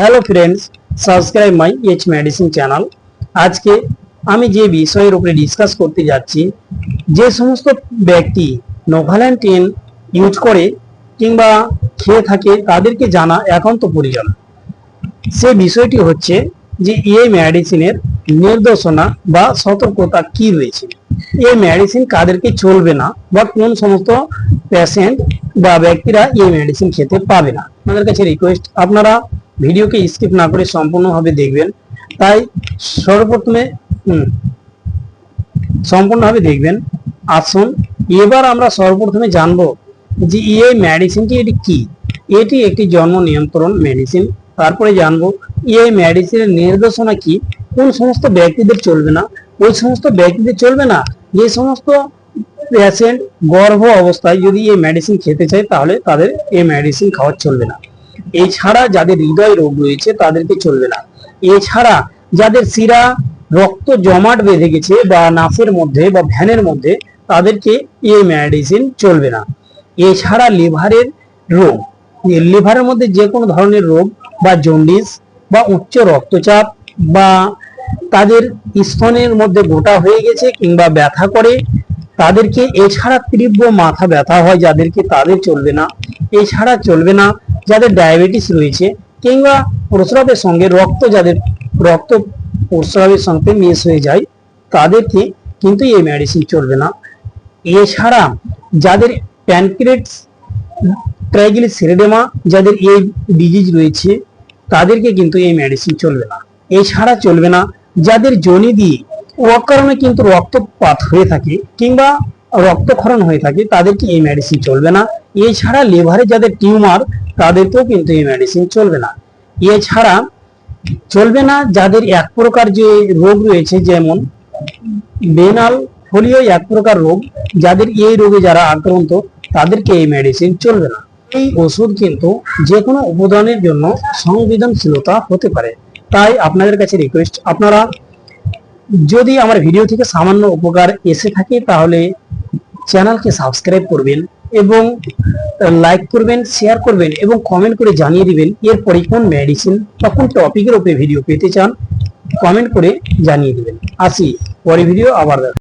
Hello friends subscribe my H medicine channel আজকে আমি যে বিষয়ের উপরে ডিসকাস করতে যাচ্ছি, যে সমস্ত ব্যক্তি নোভাল্যান্টিন ইউজ করে কিংবা খেয়ে থাকে, তাদেরকে জানা একান্ত প্রয়োজন। সে বিষয়টি হচ্ছে যে এই মেডিসিনের নির্দেশনা বা সতর্কতা কি রয়েছে? এই মেডিসিন কাদেরকে চলবে না বা কোন সমস্ত পেশেন্ট বা ব্যক্তিরা এই মেডিসিন খেতে পাবে না? আপনাদের কাছে রিকোয়েস্ট আপনারা ভিডিওকে স্কিপ না করে সম্পূর্ণভাবে দেখবেন। তাই সর্বপ্রথমে সম্পূর্ণভাবে দেখবেন। আসুন, এবার আমরা সর্বপ্রথমে জানব যে এই মেডিসিনটি এটি কি? এটি একটি জন্ম নিয়ন্ত্রণ মেডিসিন তারপরে জানব, এই মেডিসিনের নির্দেশনা কি? কোন সমস্ত ব্যক্তিদের চলবে না? ওই সমস্ত ব্যক্তিদের চলবে না? যে সমস্ত পেশেন্ট গর্ভ অবস্থায় যদি এই মেডিসিন খেতে চায়, তাহলে তাদের এই মেডিসিন খাওয়া চলবে না। এছাড়া যাদের হৃদয় রোগ রয়েছে তাদেরকে চলবে না। এছাড়া যাদের শিরা, রক্ত জমাট বেঁধে গেছে বা নাসের মধ্যে বা ভ্যানের মধ্যে, তাদেরকে এই মেডিসিন চলবে না। এছাড়া লিভারের রোগ লিভারের মধ্যে যে কোনো ধরনের রোগ বা জন্ডিস বা উচ্চ রক্তচাপ বা তাদের স্তনের মধ্যে গোটা হয়ে গেছে কিংবা ব্যথা করে, তাদেরকে এছাড়া তীব্র মাথা ব্যথা হয় যাদেরকে তাদের চলবে না। এছাড়া চলবে না যাদের ডায়াবেটিস রয়েছে কিংবা প্রস্রাবের সঙ্গে রক্ত, যাদের রক্ত প্রস্রাবের সঙ্গে মিস হয়ে যায়, তাদেরকে কিন্তু এই মেডিসিন চলবে না। এছাড়া যাদের প্যানক্রিয়েটস ট্রাইগ্লিসাইরিডেমা যাদের এই ডিজিজ রয়েছে, তাদেরকে কিন্তু এই মেডিসিন চলবে না। এছাড়া চলবে না যাদের জনি দিয়ে অকারণে কিন্তু রক্তপাত হয়ে থাকে কিংবা রক্তক্ষরণ হয়ে থাকে, তাদেরকে এই মেডিসিন চলবে না। এছাড়া লিভারে যাদের টিউমার তাদেরকেও কিন্তু এই মেডিসিন চলবে না। এছাড়া চলবে না যাদের এক প্রকার যে রোগ রয়েছে, যেমন বেনাল ফোলিও এক প্রকার রোগ, যাদের এই রোগে যারা আক্রান্ত, তাদেরকে এই মেডিসিন চলবে না। এই ওষুধ কিন্তু যে কোনো উপাদানের জন্য সংবেদনশীলতা হতে পারে। তাই আপনাদের কাছে রিকোয়েস্ট আপনারা যদি আমার ভিডিও থেকে সামান্য উপকার এসে থাকে, তাহলে চ্যানেলকে সাবস্ক্রাইব করবেন এবং লাইক করবেন শেয়ার করবেন এবং কমেন্ট করে জানিয়ে দিবেন এরপরে কোন মেডিসিন বা কোন টপিকের উপরে ভিডিও পেতে চান কমেন্ট করে জানিয়ে দিবেন। আসি পরে ভিডিও আবার দেখা